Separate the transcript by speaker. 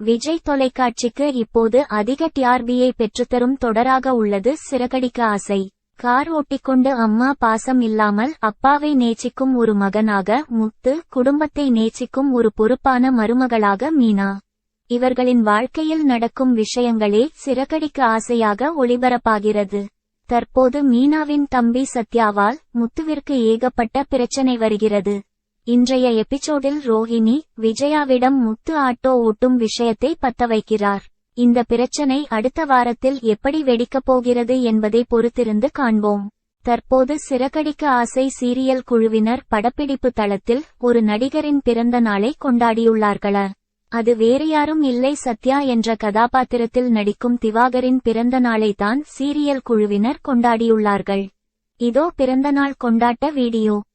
Speaker 1: விஜய் தொலைக்காட்சிக்கு இப்போது அதிக டிஆர்பியை பெற்றுத்தரும் தொடராக உள்ளது சிறகடிக்க ஆசை. கார் ஓட்டிக்கொண்டு அம்மா பாசம் இல்லாமல் அப்பாவை நேசிக்கும் ஒரு மகனாக முத்து குடும்பத்தை நேசிக்கும் ஒரு பொறுப்பான மருமகளாக மீனா. இவர்களின் வாழ்க்கையில் நடக்கும் விஷயங்களே சிறகடிக்க ஆசையாக ஒளிபரப்பாகிறது. தற்போது மீனாவின் தம்பி சத்யாவால் முத்துவிற்கு ஏகப்பட்ட பிரச்சனை வருகிறது. இன்றைய எபிசோடில் ரோஹிணி விஜயாவிடம் முத்து ஆட்டோ ஓட்டும் விஷயத்தை பத்த வைக்கிறார் இந்த பிரச்சனை அடுத்த வாரத்தில் எப்படி வெடிக்கப் போகிறது என்பதை பொறுத்திருந்து காண்போம். தற்போது சிறகடிக்க ஆசை சீரியல் குழுவினர் படப்பிடிப்பு தளத்தில் ஒரு நடிகரின் பிறந்த நாளை கொண்டாடியுள்ளார்கள. அது வேறு யாரும் இல்லை சத்யா என்ற கதாபாத்திரத்தில் நடிக்கும் திவாகரின் பிறந்த நாளை தான் சீரியல் குழுவினர் கொண்டாடியுள்ளார்கள். இதோ பிறந்தநாள் கொண்டாட்ட வீடியோ.